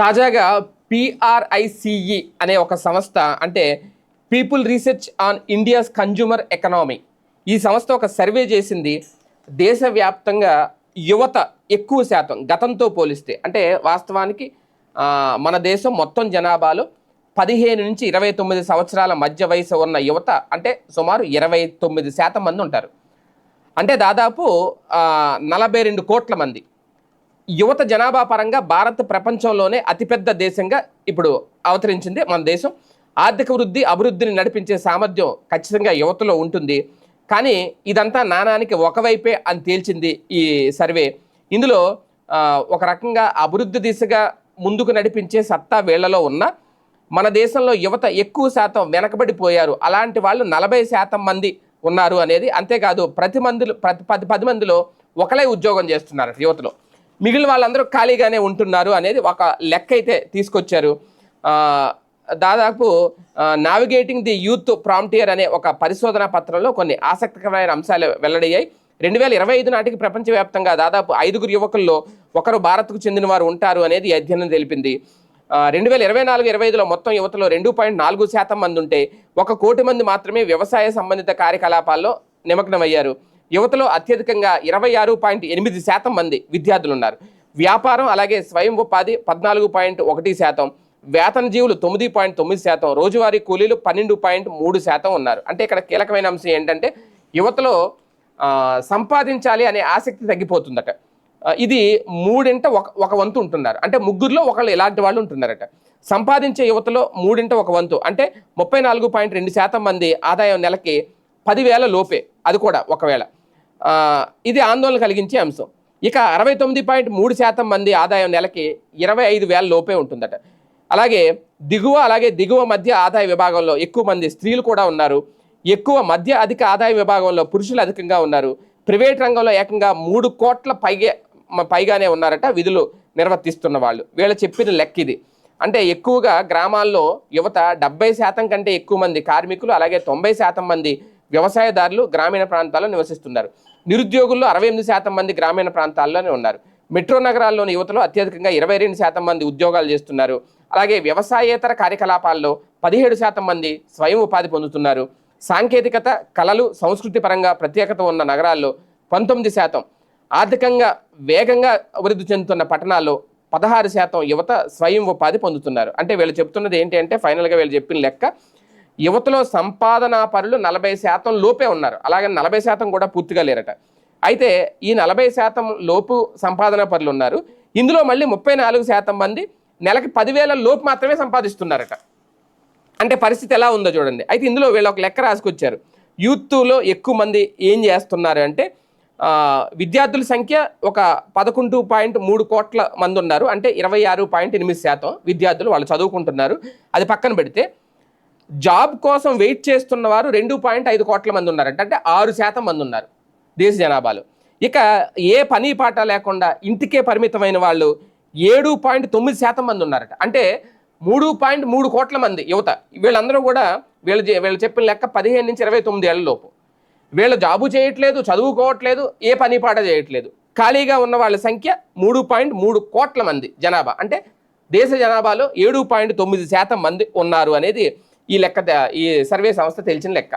తాజాగా పిఆర్ఐసిఈ అనే ఒక సంస్థ అంటే people research on India's consumer economy ఈ సంస్థ ఒక సర్వే చేసింది దేశవ్యాప్తంగా యువత ఎక్కువ శాతం గతంతో పోలిస్తే. అంటే వాస్తవానికి మన దేశం మొత్తం జనాభాలో పదిహేను నుంచి ఇరవై తొమ్మిది సంవత్సరాల మధ్య వయసు ఉన్న యువత అంటే సుమారు ఇరవై తొమ్మిది శాతం మంది ఉంటారు. అంటే దాదాపు నలభై రెండు కోట్ల మంది. యువత జనాభా పరంగా భారత్ ప్రపంచంలోనే అతిపెద్ద దేశంగా ఇప్పుడు అవతరించింది మన దేశం. ఆర్థిక వృద్ధి అభివృద్ధిని నడిపించే సామర్థ్యం ఖచ్చితంగా యువతలో ఉంటుంది. కానీ ఇదంతా నాణానికి ఒకవైపే అని తేల్చింది ఈ సర్వే. ఇందులో ఒక రకంగా అభివృద్ధి దిశగా ముందుకు నడిపించే సత్తా వీళ్ళలో ఉన్న మన దేశంలో యువత ఎక్కువ శాతం వెనకబడిపోయారు. అలాంటి వాళ్ళు నలభై శాతం మంది ఉన్నారు అనేది అంతేకాదు ప్రతి మందిలో ప్రతి పది పది మందిలో ఒకలే ఉద్యోగం చేస్తున్నారు యువతలో. మిగిలిన వాళ్ళందరూ ఖాళీగానే ఉంటున్నారు అనేది ఒక లెక్క అయితే తీసుకొచ్చారు. దాదాపు నావిగేటింగ్ ది యూత్ ప్రాంటియర్ అనే ఒక పరిశోధన పత్రంలో కొన్ని ఆసక్తికరమైన అంశాలు వెల్లడయ్యాయి. రెండు వేల ఇరవై ఐదు నాటికి ప్రపంచవ్యాప్తంగా దాదాపు ఐదుగురు యువకుల్లో ఒకరు భారత్కు చెందిన వారు ఉంటారు అనేది అధ్యయనం తెలిపింది. రెండు వేల ఇరవై నాలుగు ఇరవై ఐదులో మొత్తం యువతలో రెండు పాయింట్ నాలుగు శాతం మంది ఉంటే ఒక కోటి మంది మాత్రమే వ్యవసాయ సంబంధిత కార్యకలాపాల్లో నిమగ్నమయ్యారు. యువతలో అత్యధికంగా ఇరవై ఆరు పాయింట్ ఎనిమిది శాతం మంది విద్యార్థులు ఉన్నారు వ్యాపారం అలాగే స్వయం ఉపాధి పద్నాలుగు పాయింట్ ఒకటి శాతం వేతన జీవులు తొమ్మిది పాయింట్ తొమ్మిది శాతం రోజువారీ కూలీలు పన్నెండు పాయింట్ మూడు శాతం ఉన్నారు. అంటే ఇక్కడ కీలకమైన అంశం ఏంటంటే యువతలో సంపాదించాలి అనే ఆసక్తి తగ్గిపోతుందట. ఇది మూడింట ఒక ఒక వంతు ఉంటున్నారు. అంటే ముగ్గురులో ఒకళ్ళు ఇలాంటి వాళ్ళు ఉంటున్నారట. సంపాదించే యువతలో మూడింట ఒక వంతు. అంటే ముప్పై నాలుగు పాయింట్ రెండు శాతం మంది ఆదాయం నెలకి పదివేల లోపే. అది కూడా ఒకవేళ. ఇది ఆందోళన కలిగించే అంశం. ఇక అరవై తొమ్మిది పాయింట్ మూడు శాతం మంది ఆదాయం నెలకి ఇరవై ఐదు వేల లోపే ఉంటుందట. అలాగే దిగువ అలాగే దిగువ మధ్య ఆదాయ విభాగంలో ఎక్కువ మంది స్త్రీలు కూడా ఉన్నారు. ఎక్కువ మధ్య అధిక ఆదాయ విభాగంలో పురుషులు అధికంగా ఉన్నారు. ప్రైవేట్ రంగంలో ఏకంగా మూడు కోట్ల పైగా పైగానే ఉన్నారట విధులు నిర్వర్తిస్తున్న వాళ్ళు. వీళ్ళు చెప్పిన లెక్క ఇది. అంటే ఎక్కువగా గ్రామాల్లో యువత డెబ్బై శాతం కంటే ఎక్కువ మంది కార్మికులు అలాగే తొంభై శాతం మంది వ్యవసాయదారులు గ్రామీణ ప్రాంతాల్లో నివసిస్తున్నారు. నిరుద్యోగుల్లో అరవై ఎనిమిది శాతం మంది గ్రామీణ ప్రాంతాల్లోనే ఉన్నారు. మెట్రో నగరాల్లోని యువతలో అత్యధికంగా ఇరవై రెండు శాతం మంది ఉద్యోగాలు చేస్తున్నారు. అలాగే వ్యవసాయేతర కార్యకలాపాల్లో పదిహేడు శాతం మంది స్వయం ఉపాధి పొందుతున్నారు. సాంకేతికత కళలు సంస్కృతి పరంగా ప్రత్యేకత ఉన్న నగరాల్లో పంతొమ్మిది శాతం ఆర్థికంగా వేగంగా అభివృద్ధి చెందుతున్న పట్టణాల్లో పదహారు శాతం యువత స్వయం ఉపాధి పొందుతున్నారు. అంటే వీళ్ళు చెప్తున్నది ఏంటి అంటే ఫైనల్గా వీళ్ళు చెప్పిన లెక్క యువతలో సంపాదన పరులు నలభై శాతం లోపే ఉన్నారు. అలాగే నలభై శాతం కూడా పూర్తిగా లేరట. అయితే ఈ నలభై శాతం లోపు సంపాదన పరులు ఉన్నారు. ఇందులో మళ్ళీ ముప్పై నాలుగు శాతం మంది నెలకి పదివేల లోపు మాత్రమే సంపాదిస్తున్నారట. అంటే పరిస్థితి ఎలా ఉందో చూడండి. అయితే ఇందులో వీళ్ళు ఒక లెక్క రాసుకొచ్చారు. యూత్లో ఎక్కువ మంది ఏం చేస్తున్నారు అంటే విద్యార్థుల సంఖ్య ఒక పదకొండు పాయింట్ మూడు కోట్ల మంది ఉన్నారు. అంటే ఇరవై ఆరు పాయింట్ ఎనిమిది శాతం విద్యార్థులు వాళ్ళు చదువుకుంటున్నారు. అది పక్కన పెడితే జాబ్ కోసం వెయిట్ చేస్తున్న వారు రెండు పాయింట్ ఐదు కోట్ల మంది ఉన్నారంట. అంటే ఆరు శాతం మంది ఉన్నారు దేశ జనాభాలో. ఇక ఏ పని పాట లేకుండా ఇంటికే పరిమితమైన వాళ్ళు ఏడు పాయింట్ తొమ్మిది శాతం మంది ఉన్నారట. అంటే మూడు పాయింట్ మూడు కోట్ల మంది యువత. వీళ్ళందరూ కూడా వీళ్ళు వీళ్ళు చెప్పిన లెక్క పదిహేను నుంచి ఇరవై తొమ్మిది ఏళ్ళ లోపు. వీళ్ళు జాబు చేయట్లేదు చదువుకోవట్లేదు ఏ పని పాట చేయట్లేదు. ఖాళీగా ఉన్న వాళ్ళ సంఖ్య మూడు పాయింట్ మూడు కోట్ల మంది జనాభా. అంటే దేశ జనాభాలో ఏడు పాయింట్ తొమ్మిది శాతం మంది ఉన్నారు అనేది ఈ లెక్క ఈ సర్వే సంస్థ తెలిసిన లెక్క.